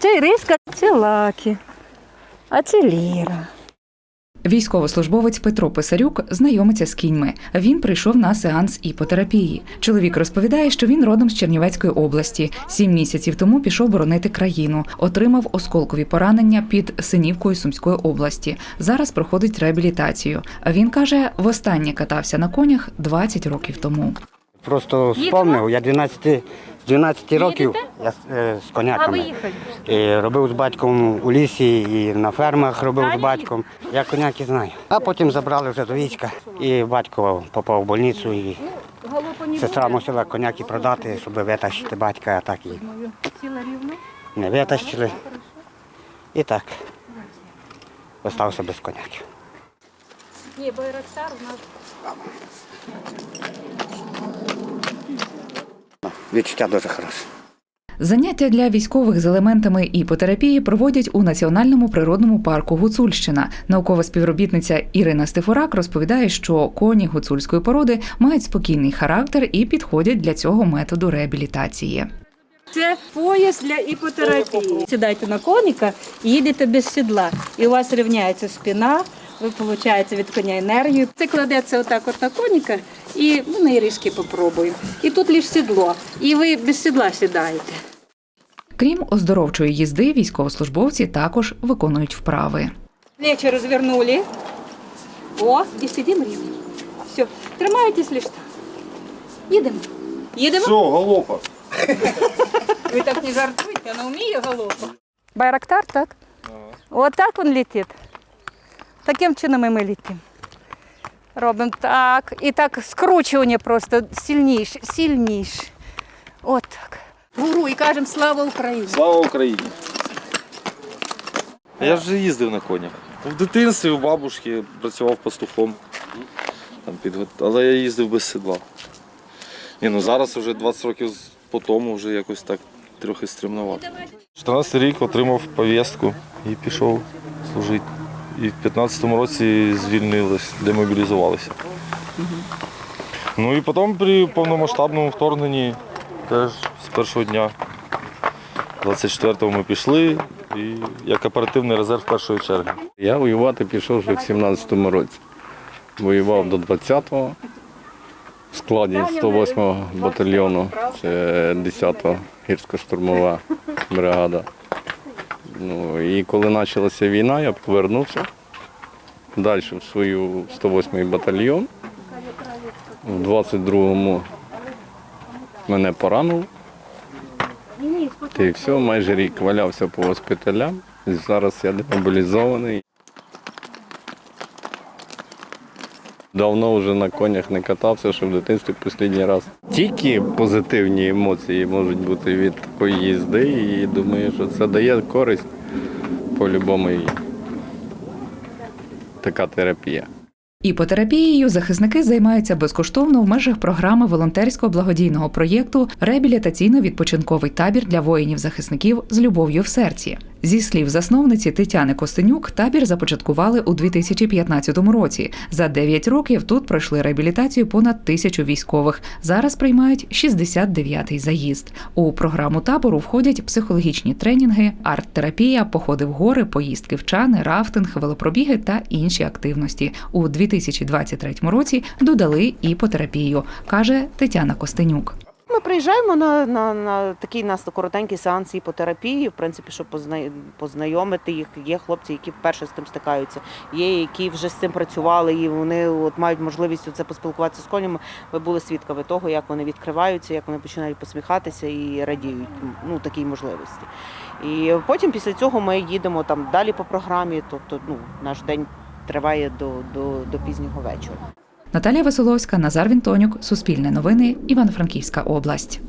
Це Іриска, це Лакі, а це Ліра. Військовослужбовець Петро Писарюк знайомиться з кіньми. Він прийшов на сеанс іпотерапії. Чоловік розповідає, що він родом з Чернівецької області. Сім місяців тому пішов боронити країну, отримав осколкові поранення під Синівкою Сумської області. Зараз проходить реабілітацію. А він каже, востаннє катався на конях 20 років тому. Просто спомнив, я 12, з 12 років я е, з коняками. І робив з батьком у лісі і на фермах робив з батьком. Я коняки знаю. А потім забрали вже до війська. І батько попав в больницю, і сестра мусила коняки продати, щоб витащити батька, а так і не витащили. І так. Остався без коняків. Ні, Байрактар у нас. Відчуття дуже хороше. Заняття для військових з елементами іпотерапії проводять у Національному природному парку Гуцульщина. Наукова співробітниця Ірина Стефурак розповідає, що коні гуцульської породи мають спокійний характер і підходять для цього методу реабілітації. Це пояс для іпотерапії. Сідайте на коніка і їдете без сідла. І у вас рівняється спина, ви получаєте від коня енергію. Це кладеться отак от на коніка, і ми на іришки попробуємо. І тут лише сідло. І ви без сідла сідаєте. Крім оздоровчої їзди, військовослужбовці також виконують вправи. Плечи развернули. О, і сидимо рівно. Все, тримайтесь лише так. Їдемо. Їдемо? Все, галопа. Ви так не жартуйте, вона вміє галопом. Байрактар, так? От так він летить. Таким чином і ми летимо. Робимо так. І так скручування просто сильніше, сильніше. От так. Гуру і кажемо слава Україні. Слава Україні. Я вже їздив на конях. В дитинстві у бабушки працював пастухом. Там підгот... Але я їздив без седла. Ні, ну зараз вже 20 років по тому вже якось так трохи стримнувато. 14 рік отримав повістку і пішов служити. І в 15-му році звільнились, демобілізувалися. Ну і потім при повномасштабному вторгненні теж з першого дня 24-го ми пішли і як оперативний резерв першої черги. Я воювати пішов вже в 17-му році. Воював до 20-го в складі 108-го батальйону, це 10-та гірсько-штурмова бригада. Ну, і коли почалася війна, я повернувся далі в свою 108-й батальйон. В 22-му мене поранило. І все, майже рік валявся по госпіталям. Зараз я демобілізований. Давно вже на конях не катався, що в дитинстві останній раз. Тільки позитивні емоції можуть бути від такої їзди, і думаю, що це дає користь по-любому і така терапія. Іпотерапією захисники займаються безкоштовно в межах програми волонтерського благодійного проєкту Реабілітаційно-відпочинковий табір для воїнів-захисників з любов'ю в серці. Зі слів засновниці Тетяни Костенюк, табір започаткували у 2015 році. За 9 років тут пройшли реабілітацію понад тисячу військових. Зараз приймають 69-й заїзд. У програму табору входять психологічні тренінги, арт-терапія, походи в гори, поїздки в чани, рафтинг, велопробіги та інші активності. У 2023 році додали іпотерапію, каже Тетяна Костенюк. Ми приїжджаємо на, на, на такий нас коротенький сеанс іпотерапії, в принципі, щоб позна- познайомити їх. Є хлопці, які вперше з тим стикаються, є які вже з цим працювали, і вони от мають можливість це поспілкуватися з конями. Ви були свідками того, як вони відкриваються, як вони починають посміхатися і радіють ну, такій можливості. І потім після цього ми їдемо там далі по програмі, тобто ну, наш день триває до, до, до пізнього вечора. Наталія Веселовська, Назар Вінтонюк, Суспільне новини, Івано-Франківська область.